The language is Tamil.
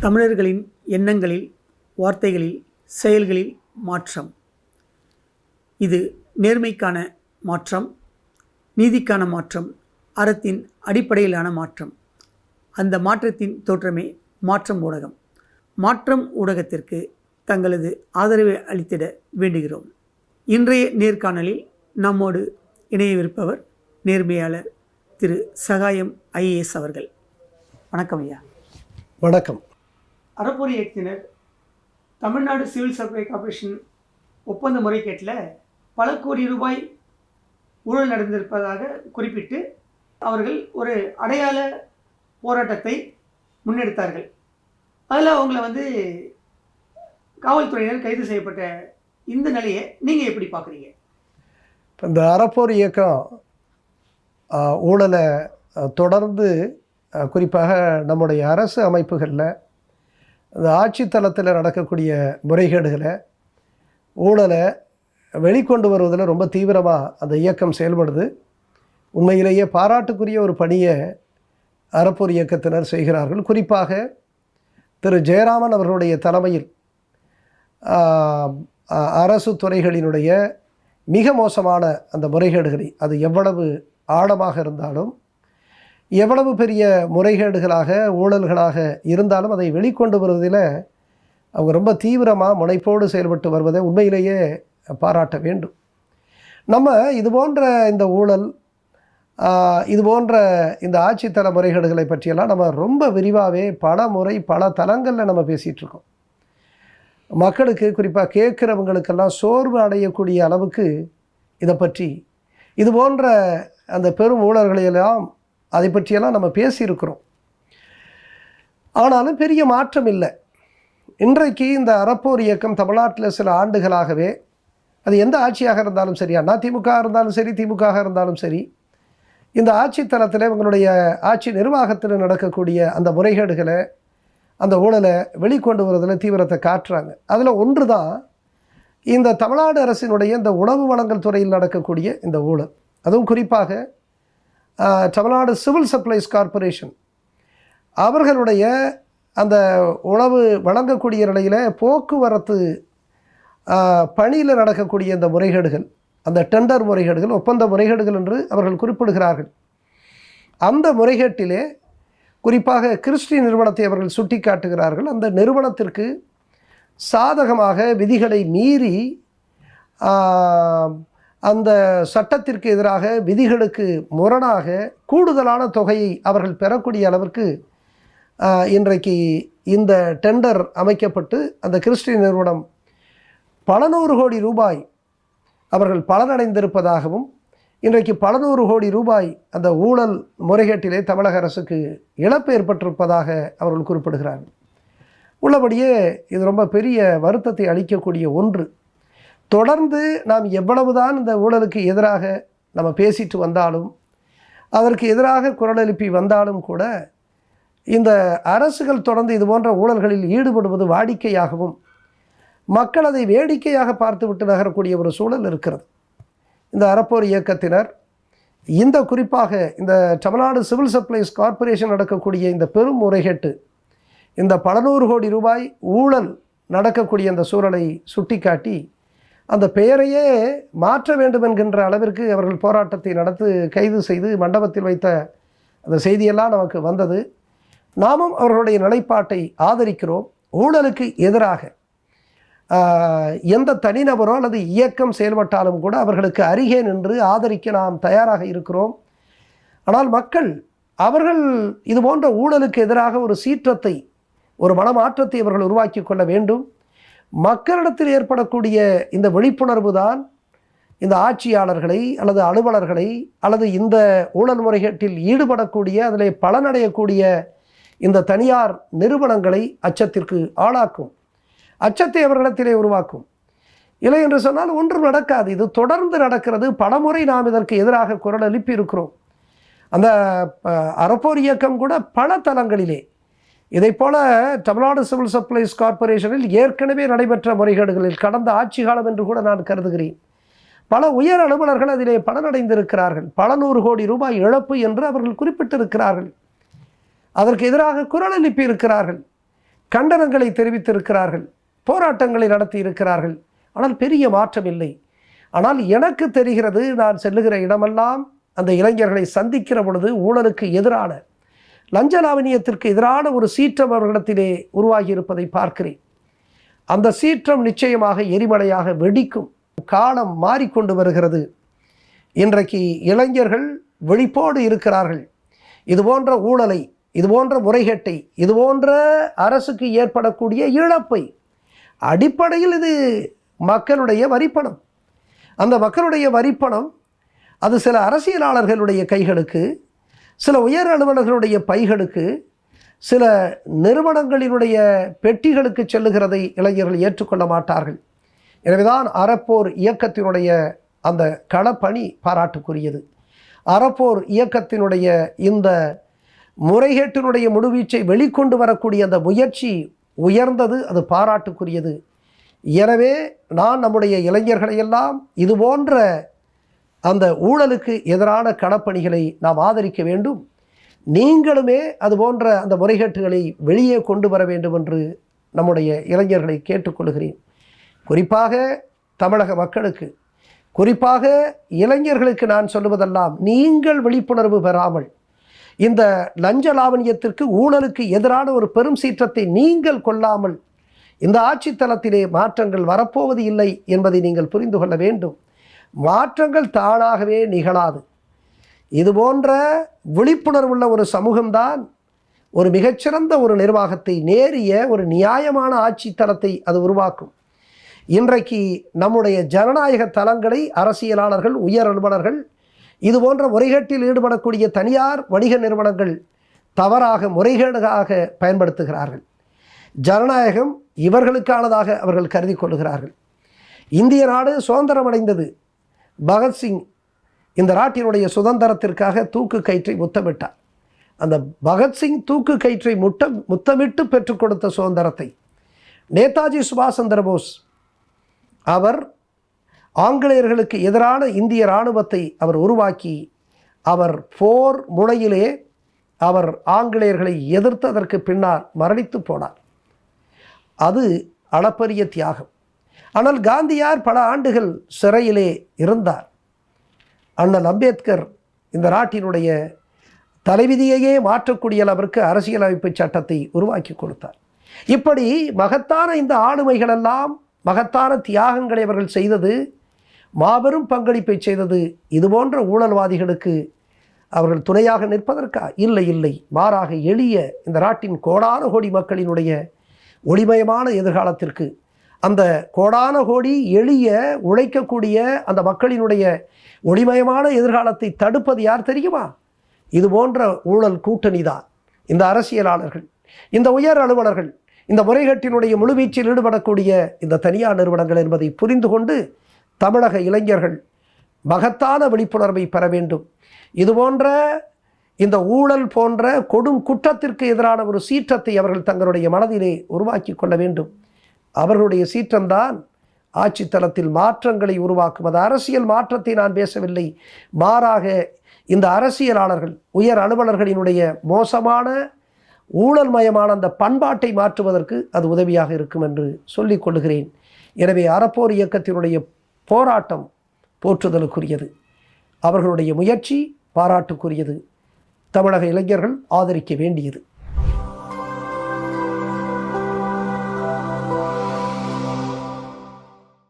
தமிழர்களின் எண்ணங்களில் வார்த்தைகளில் செயல்களில் மாற்றம். இது நேர்மைக்கான மாற்றம் நீதிக்கான மாற்றம் அறத்தின் அடிப்படையிலான மாற்றம். அந்த மாற்றத்தின் தோற்றமே மாற்றம் ஊடகம். மாற்றம் ஊடகத்திற்கு தங்களது ஆதரவை அளித்திட வேண்டுகிறோம். இன்றைய நேர்காணலில் நம்மோடு இணையவிருப்பவர் நேர்மையாளர் திரு சகாயம் ஐஏஎஸ் அவர்கள். வணக்கம் ஐயா. வணக்கம். அறப்பொறி இயக்குனர் தமிழ்நாடு சிவில் சப்ளை கார்பரேஷன் ஒப்பந்த முறைகேட்டில் பல கோடி ரூபாய் ஊழல் நடந்திருப்பதாக குறிப்பிட்டு அவர்கள் ஒரு அடையாள போராட்டத்தை முன்னெடுத்தார்கள். அதில் அவங்கள வந்து காவல்துறையினர் கைது செய்யப்பட்ட இந்த நிலையை நீங்கள் எப்படி பார்க்குறீங்க? இந்த அறப்போர் இயக்கம் ஊழலை தொடர்ந்து குறிப்பாக நம்முடைய அரசு அமைப்புகளில் இந்த ஆட்சி தளத்தில் நடக்கக்கூடிய முறைகேடுகளை ஊழலை வெளிக்கொண்டு வருவதில் ரொம்ப தீவிரமாக அந்த இயக்கம் செயல்படுது. உண்மையிலேயே பாராட்டுக்குரிய ஒரு பணியை அறப்பூர் இயக்கத்தினர் செய்கிறார்கள். குறிப்பாக திரு ஜெயராமன் அவர்களுடைய தலைமையில் அரசு துறைகளினுடைய மிக மோசமான அந்த முறைகேடுகளை அது எவ்வளவு ஆழமாக இருந்தாலும் எவ்வளவு பெரிய முறைகேடுகளாக ஊழல்களாக இருந்தாலும் அதை வெளிக்கொண்டு வருவதில் அவங்க ரொம்ப தீவிரமாக முனைப்போடு செயல்பட்டு வருவதை உண்மையிலேயே பாராட்ட வேண்டும். நம்ம இது போன்ற இந்த ஊழல் இது போன்ற இந்த ஆட்சித்தல முறைகேடுகளை பற்றியெல்லாம் நம்ம ரொம்ப விரிவாகவே பல முறை பல தளங்களில் நம்ம பேசிகிட்ருக்கோம் மக்களுக்கு குறிப்பாக கேட்குறவங்களுக்கெல்லாம் சோர்வு அடையக்கூடிய அளவுக்கு இதை பற்றி இது போன்ற அந்த பெரும் ஊழல்களையெல்லாம் அதை பற்றியெல்லாம் நம்ம பேசியிருக்கிறோம். ஆனாலும் பெரிய மாற்றம் இல்லை. இன்றைக்கு இந்த அறப்போர் இயக்கம் தமிழ்நாட்டில் சில ஆண்டுகளாகவே அது எந்த ஆட்சியாக இருந்தாலும் சரி அண்ணா திமுக இருந்தாலும் சரி திமுக இருந்தாலும் சரி இந்த ஆட்சி தளத்தில் இவங்களுடைய ஆட்சி நிர்வாகத்தில் நடக்கக்கூடிய அந்த முறைகேடுகளை அந்த ஊழலை வெளிக்கொண்டு வரதில் தீவிரத்தை காட்டுறாங்க. அதில் ஒன்று தான் இந்த தமிழ்நாடு அரசினுடைய இந்த உணவு வழங்கல் துறையில் நடக்கக்கூடிய இந்த ஊழல். அதுவும் குறிப்பாக தமிழ்நாடு சிவில் சப்ளைஸ் கார்ப்பரேஷன். அவர்களுடைய அந்த உணவு வழங்கக்கூடிய நிலையில் போக்குவரத்து பணியில் நடக்கக்கூடிய இந்த முறைகேடுகள் அந்த டெண்டர் முறைகேடுகள் ஒப்பந்த முறைகேடுகள் என்று அவர்கள் குறிப்பிடுகிறார்கள். அந்த முறைகேட்டிலே குறிப்பாக கிறிஸ்டி நிறுவனத்தை அவர்கள் சுட்டி காட்டுகிறார்கள் அந்த நிறுவனத்திற்கு சாதகமாக விதிகளை மீறி அந்த சட்டத்திற்கு எதிராக விதிகளுக்கு முரணாக கூடுதலான தொகையை அவர்கள் பெறக்கூடிய அளவிற்கு இன்றைக்கு இந்த டெண்டர் அமைக்கப்பட்டு அந்த கிறிஸ்டிய நிறுவனம் பல நூறு கோடி ரூபாய் அவர்கள் பலனடைந்திருப்பதாகவும் இன்றைக்கு பல நூறு கோடி ரூபாய் அந்த ஊழல் முறைகேட்டிலே தமிழக அரசுக்கு இழப்பு ஏற்பட்டிருப்பதாக அவர்கள் குறிப்பிடுகிறார்கள். உள்ளபடியே இது ரொம்ப பெரிய வருத்தத்தை அளிக்கக்கூடிய ஒன்று. தொடர்ந்து நாம் எவ்வளவுதான் இந்த ஊழலுக்கு எதிராக நம்ம பேசிட்டு வந்தாலும் அதற்கு எதிராக குரல் எழுப்பி வந்தாலும் கூட இந்த அரசுகள் தொடர்ந்து இது போன்ற ஊழல்களில் ஈடுபடுவது வாடிக்கையாகவும் மக்கள் அதை வேடிக்கையாக பார்த்துவிட்டு நகரக்கூடிய ஒரு சூழல் இருக்கிறது. இந்த அறப்போர் இயக்கத்தினர் இந்த குறிப்பாக இந்த தமிழ்நாடு சிவில் சப்ளைஸ் கார்ப்பரேஷன் நடக்கக்கூடிய இந்த பெரும் முறைகேட்டு இந்த பல நூறு கோடி ரூபாய் ஊழல் நடக்கக்கூடிய அந்த சூழலை சுட்டிக்காட்டி அந்த பெயரையே மாற்ற வேண்டும் என்கின்ற அளவிற்கு அவர்கள் போராட்டத்தை நடத்து கைது செய்து மண்டபத்தில் வைத்த அந்த செய்தியெல்லாம் நமக்கு வந்தது. நாமும் அவர்களுடைய நிலைப்பாட்டை ஆதரிக்கிறோம். ஊழலுக்கு எதிராக எந்த தனிநபரோ அல்லது இயக்கம் செயல்பட்டாலும் கூட அவர்களுக்கு அருகே நின்று ஆதரிக்க நாம் தயாராக இருக்கிறோம். ஆனால் மக்கள் அவர்கள் இது போன்ற ஊழலுக்கு எதிராக ஒரு சீற்றத்தை ஒரு மனமாற்றத்தை அவர்கள் உருவாக்கி கொள்ள வேண்டும். மக்களிடத்தில் ஏற்படக்கூடிய இந்த விழிப்புணர்வு தான் இந்த ஆட்சியாளர்களை அல்லது அலுவலர்களை அல்லது இந்த ஊழல் முறைகேட்டில் ஈடுபடக்கூடிய அதில் பலனடையக்கூடிய இந்த தனியார் நிறுவனங்களை அச்சத்திற்கு ஆளாக்கும் அச்சத்தை அவர்களிடத்திலே உருவாக்கும். இல்லை என்று சொன்னால் ஒன்றும் நடக்காது. இது தொடர்ந்து நடக்கிறது. பலமுறை நாம் இதற்கு எதிராக குரல் எழுப்பி இருக்கிறோம் அந்த அறப்போர் இயக்கம் கூட பல தளங்களிலே இதைப்போல தமிழ்நாடு சிவில் சப்ளைஸ் கார்ப்பரேஷனில் ஏற்கனவே நடைபெற்ற முறைகேடுகளில் கடந்த ஆட்சி காலம் என்று கூட நான் கருதுகிறேன். பல உயர் அலுவலர்கள் அதிலே பலனடைந்திருக்கிறார்கள். பல நூறு கோடி ரூபாய் இழப்பு என்று அவர்கள் குறிப்பிட்டிருக்கிறார்கள். அதற்கு எதிராக குரல் எழுப்பியிருக்கிறார்கள். கண்டனங்களை தெரிவித்திருக்கிறார்கள். போராட்டங்களை நடத்தி இருக்கிறார்கள் ஆனால் பெரிய மாற்றம் இல்லை. ஆனால் எனக்கு தெரிகிறது நான் செல்லுகிற இடமெல்லாம் அந்த இளைஞர்களை சந்திக்கிற பொழுது ஊழலுக்கு எதிரான லஞ்ச லாவணியத்திற்கு எதிரான ஒரு சீற்றம் அவர்களிடத்திலே உருவாகி இருப்பதை பார்க்கிறேன். அந்த சீற்றம் நிச்சயமாக எரிமலையாக வெடிக்கும் காலம் மாறிக்கொண்டு வருகிறது. இன்றைக்கு இளைஞர்கள் விழிப்போடு இருக்கிறார்கள். இது போன்ற ஊழலை இது போன்ற முறைகேட்டை இது போன்ற அரசுக்கு ஏற்படக்கூடிய இழப்பை அடிப்படையில் இது மக்களுடைய வரிப்பணம். அந்த மக்களுடைய வரிப்பணம் அது சில அரசியலாளர்களுடைய கைகளுக்கு சில உயர் அலுவலர்களுடைய பைகளுக்கு சில நிறுவனங்களினுடைய பெட்டிகளுக்கு செல்லுகிறதை இளைஞர்கள் ஏற்றுக்கொள்ள மாட்டார்கள். எனவேதான் அறப்போர் இயக்கத்தினுடைய அந்த களப்பணி பாராட்டுக்குரியது. அறப்போர் இயக்கத்தினுடைய இந்த முறைகேட்டினுடைய முழுவீச்சை வெளிக்கொண்டு வரக்கூடிய அந்த முயற்சி உயர்ந்தது அது பாராட்டுக்குரியது. எனவே நான் நம்முடைய இளைஞர்களையெல்லாம் இது போன்ற அந்த ஊழலுக்கு எதிரான களப்பணிகளை நாம் ஆதரிக்க வேண்டும். நீங்களுமே அது போன்ற அந்த முறைகேட்டுகளை வெளியே கொண்டு வர வேண்டும் என்று நம்முடைய இளைஞர்களை கேட்டுக்கொள்கிறேன். குறிப்பாக தமிழக மக்களுக்கு. குறிப்பாக இளைஞர்களுக்கு நான் சொல்லுவதெல்லாம் நீங்கள் விழிப்புணர்வு பெறாமல் இந்த லஞ்ச லாவணியத்திற்கு ஊழலுக்கு எதிரான ஒரு பெரும் சீற்றத்தை நீங்கள் கொள்ளாமல் இந்த ஆட்சி தளத்திலே மாற்றங்கள் வரப்போவது இல்லை என்பதை நீங்கள் புரிந்து கொள்ள வேண்டும். மாற்றங்கள் தானாகவே நிகழாது. இது போன்ற விழிப்புணர்வுள்ள ஒரு சமூகம்தான் ஒரு மிகச்சிறந்த ஒரு நிர்வாகத்தை நேரிய ஒரு நியாயமான ஆட்சி தளத்தை அது உருவாக்கும். இன்றைக்கு நம்முடைய ஜனநாயக தளங்களை அரசியலாளர்கள் உயர் அலுவலர்கள் இது போன்ற முறைகேட்டில் ஈடுபடக்கூடிய தனியார் வணிக நிறுவனங்கள் தவறாக முறைகேடுகாக பயன்படுத்துகிறார்கள். ஜனநாயகம் இவர்களுக்கானதாக அவர்கள் கருதி கொள்கிறார்கள். இந்திய நாடு சுதந்திரமடைந்தது. பகத்சிங் இந்த நாட்டினுடைய சுதந்திரத்திற்காக தூக்கு கயிற்றை முத்தமிட்டார். அந்த பகத்சிங் தூக்கு கயிற்றை முட்ட முத்தமிட்டு பெற்றுக் கொடுத்த சுதந்திரத்தை நேதாஜி சுபாஷ் சந்திர போஸ் அவர் ஆங்கிலேயர்களுக்கு எதிரான இந்திய இராணுவத்தை அவர் உருவாக்கி அவர் போர் முனையிலே அவர் ஆங்கிலேயர்களை எதிர்த்ததற்கு பின்னால் மரணித்து போனார். அது அளப்பரிய தியாகம். ஆனால் காந்தியார் பல ஆண்டுகள் சிறையிலே இருந்தார். அண்ணல் அம்பேத்கர் இந்த நாட்டினுடைய தலைவிதியையே மாற்றக்கூடிய அளவிற்கு அரசியலமைப்பு சட்டத்தை உருவாக்கி கொடுத்தார். இப்படி மகத்தான இந்த ஆளுமைகளெல்லாம் மகத்தான தியாகங்களை அவர்கள் செய்தது மாபெரும் பங்களிப்பை செய்தது இதுபோன்ற ஊழல்வாதிகளுக்கு அவர்கள் துணையாக நிற்பதற்கா? இல்லை இல்லை. மாறாக எளிய இந்த நாட்டின் கோடான கோடி மக்களினுடைய ஒளிமயமான எதிர்காலத்திற்கு அந்த கோடான கோடி எளிய உழைக்கக்கூடிய அந்த மக்களினுடைய ஒளிமயமான எதிர்காலத்தை தடுப்பது யார் தெரியுமா? இது போன்ற ஊழல் கூட்டணி தான். இந்த அரசியலாளர்கள் இந்த உயர் அலுவலர்கள் இந்த முறைகேட்டினுடைய முழுவீச்சில் ஈடுபடக்கூடிய இந்த தனியார் நிறுவனங்கள் என்பதை புரிந்து கொண்டு தமிழக இளைஞர்கள் மகத்தான விழிப்புணர்வை பெற வேண்டும். இது போன்ற இந்த ஊழல் போன்ற கொடும் குற்றத்திற்கு எதிரான ஒரு சீற்றத்தை அவர்கள் தங்களுடைய மனதிலே உருவாக்கி கொள்ள வேண்டும். அவர்களுடைய சீற்றம்தான் ஆட்சி தளத்தில் மாற்றங்களை உருவாக்கும். அது அரசியல் மாற்றத்தை நான் பேசவில்லை. மாறாக இந்த அரசியலாளர்கள் உயர் அலுவலர்களினுடைய மோசமான ஊழல்மயமான அந்த பண்பாட்டை மாற்றுவதற்கு அது உதவியாக இருக்கும் என்று சொல்லிக் கொள்கிறேன். எனவே அறப்போர் இயக்கத்தினுடைய போராட்டம் போற்றுதலுக்குரியது. அவர்களுடைய முயற்சி பாராட்டுக்குரியது. தமிழக இளைஞர்கள் ஆதரிக்க வேண்டியது.